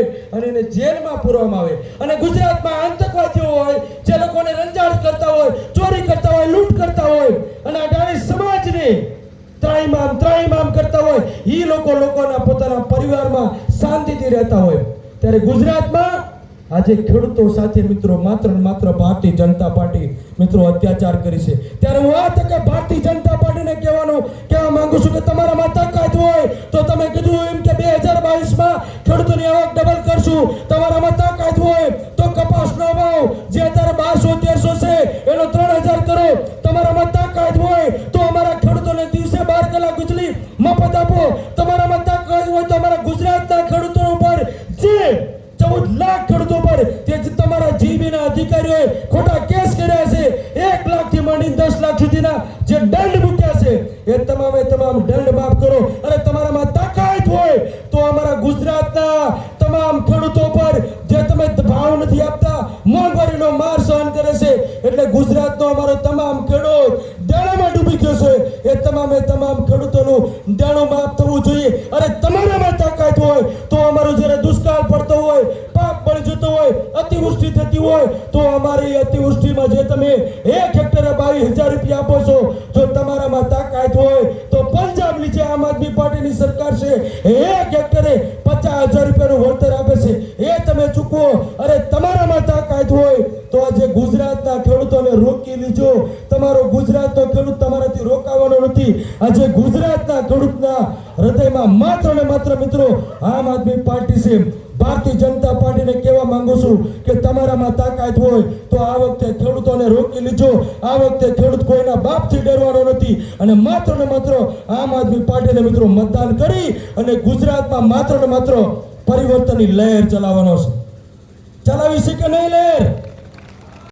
હોય અને એને જેલમાં પૂરવામાં આવે. અને ગુજરાતમાં આતંકવાદીઓ હોય, જે લોકોને રંજાડ કરતા હોય, ચોરી કરતા હોય, લૂંટ કરતા હોય, અને અઢારે સમાજને ત્રાઈમામ ત્રાઈમામ કરતા હોય એ લોકો લોકોના પોતાના પરિવારમાં શાંતિથી રહેતા હોય. ત્યારે ગુજરાતમાં આજે ખેડૂતો સાથે મિત્રો માત્ર માત્ર ભારતીય જનતા પાર્ટી મિત્રો અત્યાચાર કરી છે. ત્યારે હું આ તકે ભારતીય જનતા પાર્ટીને કહેવાનું કહેવા માંગુ છું કે હોય તમે કીધું એમ કે બે હજાર બાવીસમાં ખેડૂતોની આવક ડબલ કરશું. તમારામાં તાકાત હોય તો કપાસનો ભાવ જે અત્યારે બારસો, તેરસો છે, એનો ત્રણ હજાર કરો. તમારામાં તાકાત હોય તો અમારા ખેડૂતોને દિવસે બાર કલાક વીજળી મફત આપો. તમારામાં તાકાત હોય તો અમારા ગુજરાતના ખેડૂતો ઉપર જે ચૌદ લાખ ખેડૂતો પર જે તમારા જીબીના અધિકારીઓએ ખોટા કેસ કર્યા છે. એક લાખથી માંડીને દસ લાખ સુધીના જે દંડ મૂક્યા છે, એ તમામે તમામ દંડ માફ કરો. અને તમારામાં તો અમારા ગુજરાતના તમામ ખેડૂતો પર જે તમે ભાવ નથી આપતા, મોંઘવારીનો માર સહન કરે છે. એટલે ગુજરાતનો અમારો તમામ ખેડૂત દેણામાં ડૂબી ગયો છે. એ તમામે તમામ ખેડૂતોનું દેણું માફ થવું જોઈએ. અને તમારામાં તાકાત હોય, તો અમારો જ્યારે દુષ્કાળ પડતો હોય, પાક બળી જતો હોય, અતિવૃષ્ટિ થતી હોય, તો અમારી અતિવૃષ્ટિમાં જે તમે એક હેક્ટરે બાવીસ હજાર રૂપિયા આપો છો, જો તમારામાં તાકાત હોય આદમી પાર્ટીની સરકાર છે, એક હેક્ટરે પચાસ હજાર રૂપિયાનું વળતર આપે છે. એ તમે ચૂકવો. અરે તમારામાં તાકાત હોય તો આજે ગુજરાતના ખેડૂતોને રોકી લીજો. તમારો ગુજરાતનો ખેડૂત તમારાથી રોકાવાનો નથી. આજે ગુજરાતના ખેડૂતના હૃદયમાં માત્ર ને માત્ર મિત્રો, આમ આદમી પાર્ટી છે. ભારતીય જનતા પાર્ટીને કહેવા માંગુ છું કે તમારામાં તાકાત હોય તો આ વખતે ખેડૂતોને રોકી લીજો. આ વખતે ખેડૂત કોઈના બાપથી ડરવાનો નથી. અને માત્ર ને માત્ર આમ આદમી પાર્ટીને મિત્રો મતદાન કરી અને ગુજરાતમાં માત્ર ને માત્ર પરિવર્તનની લહેર ચલાવવાનો છે. ચલાવી છે કે નહીં લહેર?